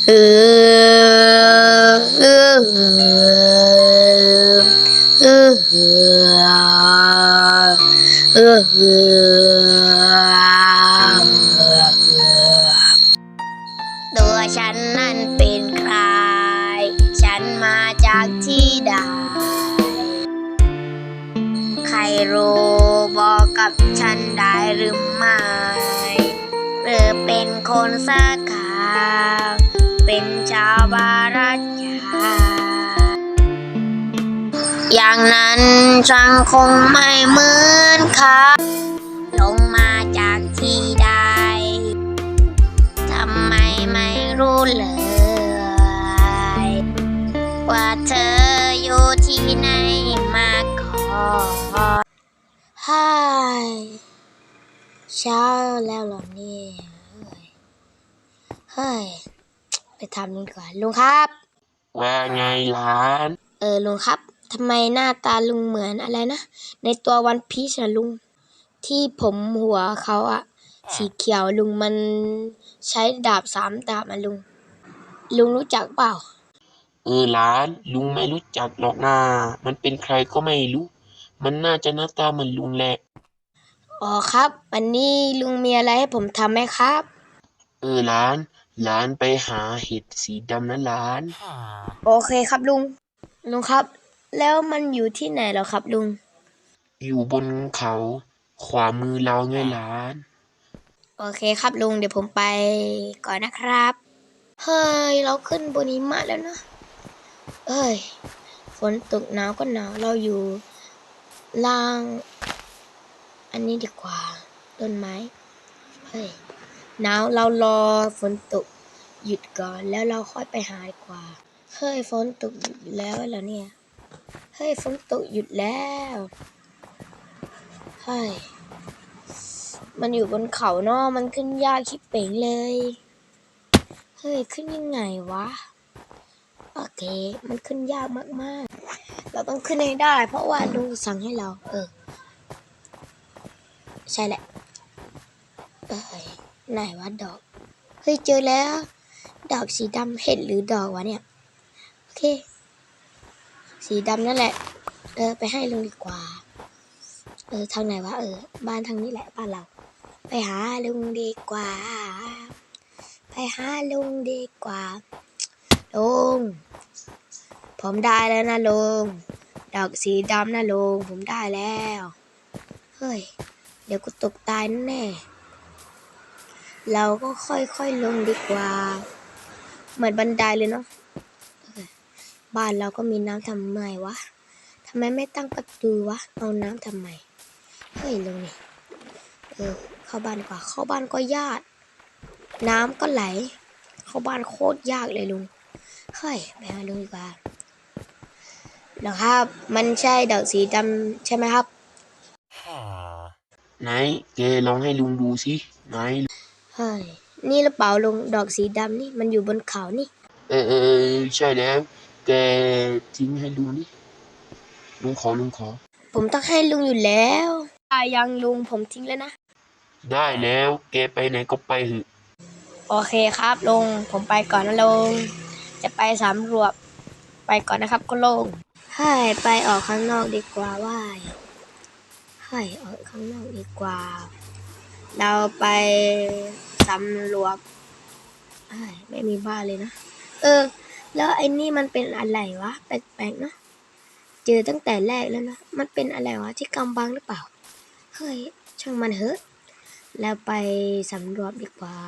ตัวฉันนั้นเป็นใคร ฉันมาจากที่ใด ใครรู้บอกกับฉันได้หรือไม่ หรือเป็นคนสักขา เป็นชาวบารัตยาอย่างนั้นฉันคงไม่เหมือนเขาลงมาจากที่ใดทำไมไม่รู้เลย ว่าเธออยู่ที่ไหนมาก่อนฮาเช้าแล้วหรอเนี่ยเฮ้ย ไปทำลุงดีกว่าลุงครับ ว่าไงหลาน เออลุงครับทำไมหน้าตาลุงเหมือนอะไรนะ ในตัววันพีชนะลุง ที่ผมหัวเขาอะสีเขียวลุงมันใช้ดาบสามดาบอะลุง ลุงรู้จักเปล่า เออหลาน ลุงไม่รู้จักหรอกนะมันเป็นใครก็ไม่รู้ มันน่าจะหน้าตาเหมือนลุงแหละ อ๋อครับ วันนี้ลุงมีอะไรให้ผมทำไหมครับ เออหลาน หลานไปหาเห็ดสีดำนะหลาน โอเคครับลุง ลุงครับ แล้วมันอยู่ที่ไหนเหรอครับลุง อยู่บนเขาขวามือเราไงหลาน โอเคครับลุงเดี๋ยวผมไปก่อนนะครับ เฮ้ย เราขึ้นบนหิมะแล้วนะเอ้ย ฝนตกหนาวก็หนาว เราอยู่ล่าง อันนี้ดีกว่าต้นไม้ เฮ้ย หนาวเรารอฝนตกหยุดก่อนแล้วเราค่อยไปหาดีกว่า เฮ้ยฝนตกหยุดแล้วเหรอเนี่ย เฮ้ยฝนตกหยุดแล้ว เฮ้ย มันอยู่บนเขาเนาะมันขึ้นยากชิบเป๋งเลย เฮ้ยขึ้นยังไงวะ โอเค มันขึ้นยากมากๆ เราต้องขึ้นให้ได้ เพราะว่าลุงสั่งให้เรา เออ ใช่แหละเอ้ย ไหนวะดอก เฮ้ยเจอแล้ว ดอกสีดำเห็ดหรือดอกวะเนี่ย โอเค สีดำนั่นแหละ เออ ไปให้ลุงดีกว่า เออทางไหนวะเออ บ้านทางนี้แหละบ้านเรา ไปหาลุงดีกว่า ไปหาลุงดีกว่าลุงผมได้แล้วนะลุงดอกสีดำนะลุงผมได้แล้ว เฮ้ย เดี๋ยวกูตกตายแน่ เราก็ค่อยๆลงดีกว่า เหมือนบันไดเลยเนาะบ้านเราก็มีน้ำทำไมวะทำไมไม่ตั้งประตูวะ เอาน้ำทำไม เฮ้ยลงนี่เออเข้าบ้านกว่า เข้าบ้านก็ยาก น้ำก็ไหล เข้าบ้านโคตรยากเลยลุง เฮ้ยไปหาลุงดีกว่าเหรอครับ มันใช่ดอกสีดำใช่ไหมครับ ไหนแกลองให้ลุงดูสิไหน ฮ้ยนี่หรือเปล่าลุงดอกสีดำนี่มันอยู่บนเขานี่เออเออเออใช่แล้วแกทิ้งให้ลุงนี่ลุงขอลุงขอ ผมต้องให้ลุงอยู่แล้วอ่ายังลุงผมทิ้งแล้วนะ ได้แล้วแกไปไหนก็ไปเถอะโอเคครับลุงผมไปก่อนนะลุงจะไปสำรวจไปก่อนนะครับคุณลุงให้ไปออกข้างนอกดีกว่าว่าให้ออกข้างนอกดีกว่า เราไป สำรวจไม่มีบ้านเลยนะ เออ แล้วไอ้นี่มันเป็นอะไรวะ แปลกๆเนอะเจอตั้งแต่แรกแล้วนะ มันเป็นอะไรวะที่กำบังหรือเปล่า เฮ้ย ช่างมันเถอะ แล้วไปสำรวจดีกว่า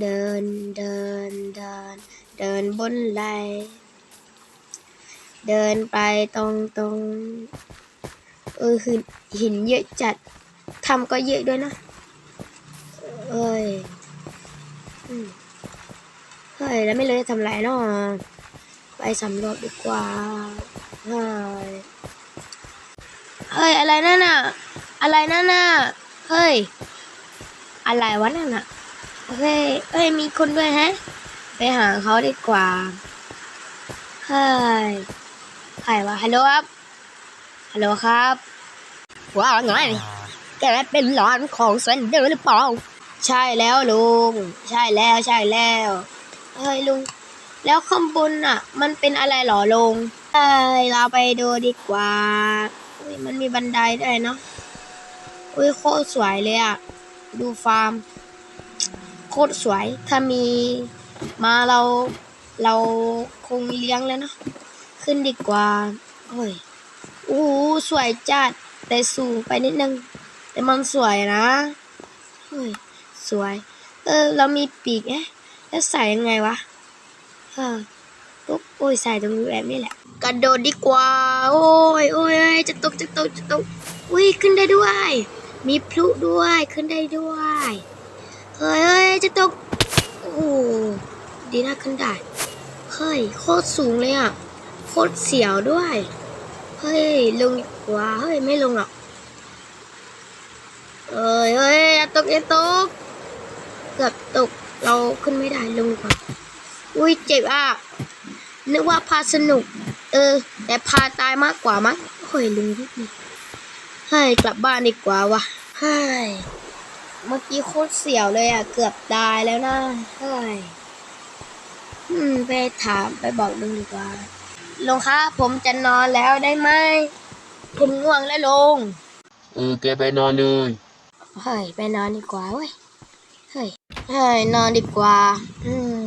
เดินเดินเดิน เดินบนไหลเดินไปตรงตรงเออหินหินเยอะจัดทำก็เยอะด้วยนะ เอ้ยเฮ้ย แล้วไม่รู้จะทำไรเนาะไปสำรวจดีกว่า เฮ้ย เฮ้ย อะไรนั่นน่ะ อะไรนั่นน่ะ เฮ้ย อะไรวะนั่นน่ะโอเคเอ้ย มีคนด้วยฮะ ไปหาเขาดีกว่า เฮ้ย ใครวะ ฮัลโหลครับ ฮัลโหลครับว่าไงแกเป็นหลานของเซนเดอร์หรือเปล่า ใช่แล้วลุง ใช่แล้วใช่แล้วเฮ้ยลุง แล้วข้างบนอะ มันเป็นอะไรหรอลุงเอ้ยเราไปดูดีกว่าอุ้ยมันมีบันไดด้วยเนาะอุ้ยโคตรสวยเลยอะ ดูฟาร์ม โคตรสวย ถ้ามีมาเราเราคงเลี้ยงแล้วเนาะขึ้นดีกว่าโอ้ยโอ้สวยจัดแต่สูงไปนิดนึง แต่มันสวยนะเฮ้ย สวย เออ เรามีปีกเอ๊ะแล้วใส่ยังไงวะเออปุ๊บโอ้ยใส่ตรงนี้แบบนี้แหละกระโดดดีกว่า โอ้ยโอ้ยจะตกจะตกจะตกอุ้ยขึ้นได้ด้วย มีพลุด้วยขึ้นได้ด้วยเฮ้ยเฮ้ยจะตกโอ้ดีนะขึ้นได้เฮ้ยโคตรสูงเลยอะโคตรเสียวด้วยเฮ้ยลงกว่าเฮ้ยไม่ลงหรอกเอ้ยเฮ้ยตกอย่าตก เกือบตกเราขึ้นไม่ได้ลงดีกว่าอุ้ยเจ็บอะ นึกว่าพาสนุก เออ แต่พาตายมากกว่ามั้งเฮ้ยลุงนิดนึงเฮ้ยกลับบ้านดีกว่าวะเฮ้ยเมื่อกี้โคตรเสียวเลยอะ เกือบตายแล้วนะเฮ้ยอืมไปถามไปบอกลุงดีกว่าลุงคะผมจะนอนแล้วได้ไหมผมง่วงแล้วลุงเออแกไปนอนเลยเฮ้ยไปนอนดีกว่าเว้ย เฮ้ยเฮ้ยนอนดีกว่า อืม